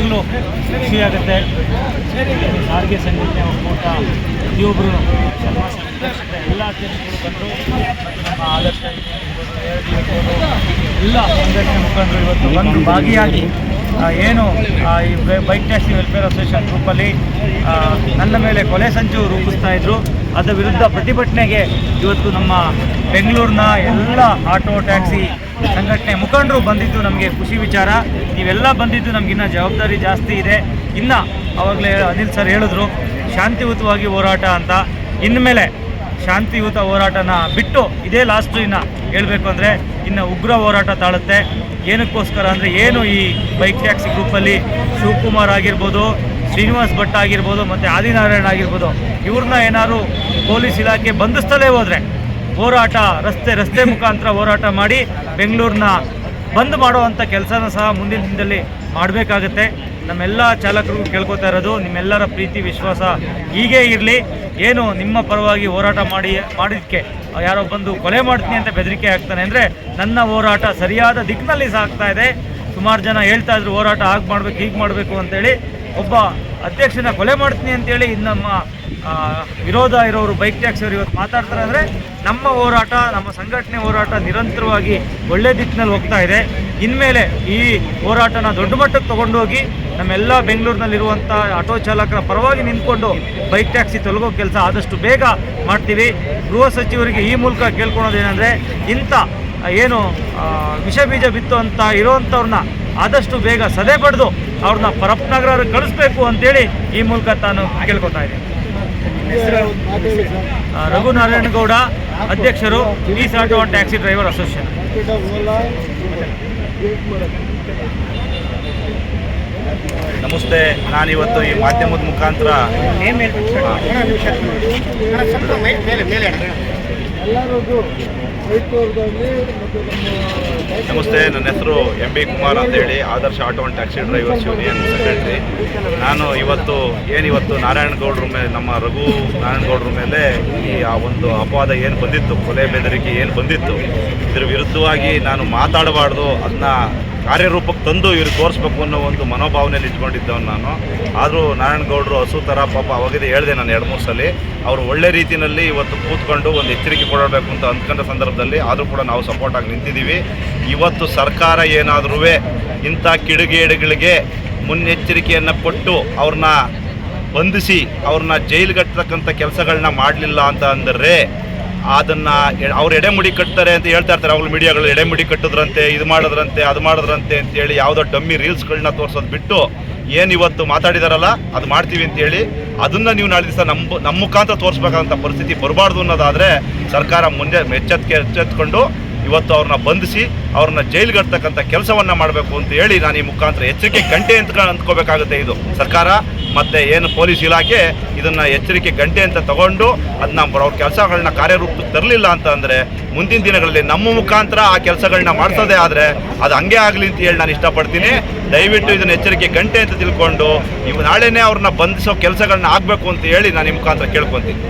ನಿಜವಾಗ್ಲೂ ಖುಷಿಯಾಗುತ್ತೆ ಸಾರಿಗೆ ಸಂಘಟನೆ ಒಕ್ಕೂಟ ಪ್ರತಿಯೊಬ್ಬರು ಎಲ್ಲ ಅಧ್ಯಕ್ಷರು ಬಂದರು ಆದರ್ಶ ಎಲ್ಲ ಸಂಘಟನೆ ಮುಖಂಡರು ಇವತ್ತು ಭಾಗಿಯಾಗಿ ಏನು ಈ ಬೈಕ್ ಟ್ಯಾಕ್ಸಿ ವೆಲ್ಫೇರ್ ಅಸೋಸಿಯೇಷನ್ ಗ್ರೂಪಲ್ಲಿ ನನ್ನ ಮೇಲೆ ಕೊಲೆ ಸಂಚು ರೂಪಿಸ್ತಾ ಇದ್ರು. ಅದರ ವಿರುದ್ಧ ಪ್ರತಿಭಟನೆಗೆ ಇವತ್ತು ನಮ್ಮ ಬೆಂಗಳೂರಿನ ಎಲ್ಲ ಆಟೋ, ಟ್ಯಾಕ್ಸಿ ಸಂಘಟನೆ ಮುಖಂಡರು ಬಂದಿದ್ದು ನಮಗೆ ಖುಷಿ ವಿಚಾರ. ನೀವೆಲ್ಲ ಬಂದಿದ್ದು ನಮಗಿನ್ನ ಜವಾಬ್ದಾರಿ ಜಾಸ್ತಿ ಇದೆ. ಇನ್ನು ಅವಾಗಲೇ ಅನಿಲ್ ಸರ್ ಹೇಳಿದ್ರು, ಶಾಂತಿಯುತವಾಗಿ ಹೋರಾಟ ಅಂತ. ಇನ್ಮೇಲೆ ಶಾಂತಿಯುತ ಹೋರಾಟನ ಬಿಟ್ಟು ಇದೇ ಲಾಸ್ಟು ಇನ್ನು ಹೇಳಬೇಕು ಅಂದರೆ ಇನ್ನು ಉಗ್ರ ಹೋರಾಟ ತಾಳುತ್ತೆ. ಏನಕ್ಕೋಸ್ಕರ ಅಂದರೆ ಏನು ಈ ಬೈಕ್ ಟ್ಯಾಕ್ಸಿ ಗ್ರೂಪಲ್ಲಿ ಶಿವಕುಮಾರ್ ಆಗಿರ್ಬೋದು, ಶ್ರೀನಿವಾಸ್ ಭಟ್ ಆಗಿರ್ಬೋದು, ಮತ್ತು ಆದಿನಾರಾಯಣ ಆಗಿರ್ಬೋದು, ಇವ್ರನ್ನ ಏನಾದ್ರು ಪೊಲೀಸ್ ಇಲಾಖೆ ಬಂಧಿಸ್ತಲೇ ಹೋದರೆ ಹೋರಾಟ ರಸ್ತೆ ರಸ್ತೆ ಮುಖಾಂತರ ಹೋರಾಟ ಮಾಡಿ ಬೆಂಗಳೂರನ್ನ ಬಂದ್ ಮಾಡುವಂಥ ಕೆಲಸನ ಸಹ ಮುಂದಿನ ದಿನದಲ್ಲಿ ಮಾಡಬೇಕಾಗತ್ತೆ. ನಮ್ಮೆಲ್ಲ ಚಾಲಕರು ಕೇಳ್ಕೊತಾ ಇರೋದು, ನಿಮ್ಮೆಲ್ಲರ ಪ್ರೀತಿ, ವಿಶ್ವಾಸ ಹೀಗೇ ಇರಲಿ. ಏನು ನಿಮ್ಮ ಪರವಾಗಿ ಹೋರಾಟ ಮಾಡಿ ಮಾಡಿದ್ದಕ್ಕೆ ಯಾರೋ ಬಂದು ಕೊಲೆ ಮಾಡ್ತೀನಿ ಅಂತ ಬೆದರಿಕೆ ಆಗ್ತಾನೆ ಅಂದರೆ ನನ್ನ ಹೋರಾಟ ಸರಿಯಾದ ದಿಕ್ಕಿನಲ್ಲಿ ಸಾಗ್ತಾ ಇದೆ. ಸುಮಾರು ಜನ ಹೇಳ್ತಾ ಇದ್ರು, ಹೋರಾಟ ಹಾಗೆ ಮಾಡಬೇಕು, ಹೀಗೆ ಮಾಡಬೇಕು ಅಂತೇಳಿ. ಒಬ್ಬ ಅಧ್ಯಕ್ಷನ ಕೊಲೆ ಮಾಡ್ತೀನಿ ಅಂತೇಳಿ ನಮ್ಮ ವಿರೋಧ ಇರೋರು ಬೈಕ್ ಟ್ಯಾಕ್ಸಿ ಅವರು ಇವತ್ತು ಮಾತಾಡ್ತಾರೆ ಅಂದರೆ ನಮ್ಮ ಹೋರಾಟ, ನಮ್ಮ ಸಂಘಟನೆ ಹೋರಾಟ ನಿರಂತರವಾಗಿ ಒಳ್ಳೆ ದಿಕ್ಕಿನಲ್ಲಿ ಹೋಗ್ತಾ ಇದೆ. ಇನ್ಮೇಲೆ ಈ ಹೋರಾಟನ ದೊಡ್ಡ ಮಟ್ಟಕ್ಕೆ ತೊಗೊಂಡೋಗಿ ನಮ್ಮೆಲ್ಲ ಬೆಂಗಳೂರಿನಲ್ಲಿರುವಂಥ ಆಟೋ ಚಾಲಕರ ಪರವಾಗಿ ನಿಂತ್ಕೊಂಡು ಬೈಕ್ ಟ್ಯಾಕ್ಸಿ ತೊಲಗೋ ಕೆಲಸ ಆದಷ್ಟು ಬೇಗ ಮಾಡ್ತೀವಿ. ಗೃಹ ಸಚಿವರಿಗೆ ಈ ಮೂಲಕ ಕೇಳ್ಕೊಳೋದೇನೆಂದರೆ ಇಂಥ ಏನು ವಿಷ ಬೀಜ ಬಿತ್ತು ಅಂತ ಇರೋವಂಥವ್ರನ್ನ ಆದಷ್ಟು ಬೇಗ ಸದೆ ಪಡೆದು ಅವ್ರನ್ನ ಪರಪ್ನಗರ ಕಳಿಸ್ಬೇಕು ಅಂತೇಳಿ ಈ ಮೂಲಕ ತಾನು ಕೇಳ್ಕೊತಾ ಇದ್ದೀನಿ. ರಘುನಾರಾಯಣ ಗೌಡ ಅಧ್ಯಕ್ಷರು ಈ ಆಟೋ ಟ್ಯಾಕ್ಸಿ ಡ್ರೈವರ್ ಅಸೋಸಿಯೇಷನ್. ನಮಸ್ತೆ ನಾನಿವತ್ತು ಈ ಮಾಧ್ಯಮದ ಮುಖಾಂತರ ನಮಸ್ತೆ, ನನ್ನ ಹೆಸರು ಎಂ ಬಿ ಕುಮಾರ್ ಅಂತೇಳಿ. Adarsha auto and taxi drivers union secretary ನಾನು ಇವತ್ತು ಏನಿವತ್ತು ನಾರಾಯಣಗೌಡ್ರ ಮೇಲೆ ನಮ್ಮ ರಘು ನಾರಾಯಣಗೌಡ್ರ ಮೇಲೆ ಈ, ಆ ಒಂದು ಅಪವಾದ ಏನು ಬಂದಿತ್ತು, ಕೊಲೆ ಬೆದರಿಕೆ ಏನು ಬಂದಿತ್ತು, ಇದ್ರ ವಿರುದ್ಧವಾಗಿ ನಾನು ಮಾತಾಡಬಾರ್ದು ಅದನ್ನ ಕಾರ್ಯರೂಪಕ್ಕೆ ತಂದು ಇವ್ರಿಗೆ ತೋರಿಸ್ಬೇಕು ಅನ್ನೋ ಒಂದು ಮನೋಭಾವನೆಯಲ್ಲಿ ಇಟ್ಕೊಂಡಿದ್ದವನು ನಾನು. ಆದರೂ ನಾರಾಯಣಗೌಡರು ಹಸು ಥರ ಪಾಪ ಅವಾಗಿದೆ ಹೇಳಿದೆ ನಾನು ಎರಡು ಮೂರು ಸಲ, ಅವರು ಒಳ್ಳೆ ರೀತಿಯಲ್ಲಿ ಇವತ್ತು ಕೂತ್ಕೊಂಡು ಒಂದು ಎಚ್ಚರಿಕೆ ಕೊಡಬೇಕು ಅಂತ ಅಂದ್ಕೊಂಡ ಸಂದರ್ಭದಲ್ಲಿ ಆದರೂ ಕೂಡ ನಾವು ಸಪೋರ್ಟಾಗಿ ನಿಂತಿದ್ದೀವಿ. ಇವತ್ತು ಸರ್ಕಾರ ಏನಾದರೂ ಇಂಥ ಕಿಡಿಗೇಡುಗಳಿಗೆ ಮುನ್ನೆಚ್ಚರಿಕೆಯನ್ನು ಕೊಟ್ಟು ಅವ್ರನ್ನ ಬಂಧಿಸಿ ಅವ್ರನ್ನ ಜೈಲಿಗಟ್ಟತಕ್ಕಂಥ ಕೆಲಸಗಳನ್ನ ಮಾಡಲಿಲ್ಲ ಅಂತ ಅಂದರೆ ಅದನ್ನು ಅವ್ರು ಎಡೆಮುಡಿ ಕಟ್ತಾರೆ ಅಂತ ಹೇಳ್ತಾ ಇರ್ತಾರೆ. ಅವ್ರ ಮೀಡಿಯಾಗಳು ಎಡೆಮುಡಿ ಕಟ್ಟಿದ್ರಂತೆ, ಇದು ಮಾಡಿದ್ರಂತೆ, ಅದು ಮಾಡಿದ್ರಂತೆ ಅಂತೇಳಿ ಯಾವುದೋ ಡಮ್ಮಿ ರೀಲ್ಸ್ಗಳನ್ನ ತೋರಿಸೋದು ಬಿಟ್ಟು ಏನು ಇವತ್ತು ಮಾತಾಡಿದಾರಲ್ಲ, ಅದು ಮಾಡ್ತೀವಿ ಅಂತೇಳಿ ಅದನ್ನು ನೀವು ನಾಳೆ ದಿವಸ ನಮ್ಮ ನಮ್ಮ ಮುಖಾಂತರ ತೋರಿಸ್ಬೇಕಾದಂಥ ಪರಿಸ್ಥಿತಿ ಬರಬಾರ್ದು ಅನ್ನೋದಾದರೆ ಸರ್ಕಾರ ಮುಂದೆ ಎಚ್ಚೆತ್ಕೆ ಎಚ್ಚೆತ್ಕೊಂಡು ಇವತ್ತು ಅವ್ರನ್ನ ಬಂಧಿಸಿ ಅವ್ರನ್ನ ಜೈಲಿಗೆ ಕಟ್ತಕ್ಕಂಥ ಕೆಲಸವನ್ನ ಮಾಡಬೇಕು ಅಂತ ಹೇಳಿ ನಾನು ಈ ಮುಖಾಂತರ ಎಚ್ಚರಿಕೆ ಗಂಟೆ ಅಂತ ಅಂದ್ಕೋಬೇಕಾಗುತ್ತೆ ಇದು. ಸರ್ಕಾರ ಮತ್ತೆ ಏನು ಪೊಲೀಸ್ ಇಲಾಖೆ ಇದನ್ನ ಎಚ್ಚರಿಕೆ ಗಂಟೆ ಅಂತ ತಗೊಂಡು ಅದನ್ನ ಅವ್ರ ಕೆಲಸಗಳನ್ನ ಕಾರ್ಯರೂಪಕ್ಕೆ ತರಲಿಲ್ಲ ಅಂತ ಅಂದ್ರೆ ಮುಂದಿನ ದಿನಗಳಲ್ಲಿ ನಮ್ಮ ಮುಖಾಂತರ ಆ ಕೆಲಸಗಳನ್ನ ಮಾಡ್ತದೆ ಆದರೆ ಅದು ಹಂಗೆ ಆಗಲಿ ಅಂತ ಹೇಳಿ ನಾನು ಇಷ್ಟಪಡ್ತೀನಿ. ದಯವಿಟ್ಟು ಇದನ್ನ ಎಚ್ಚರಿಕೆ ಗಂಟೆ ಅಂತ ತಿಳ್ಕೊಂಡು ಇವು ನಾಳೆನೇ ಅವ್ರನ್ನ ಬಂಧಿಸೋ ಕೆಲಸಗಳನ್ನ ಆಗಬೇಕು ಅಂತ ಹೇಳಿ ನಾನು ಈ ಮುಖಾಂತರ ಕೇಳ್ಕೊತೀನಿ.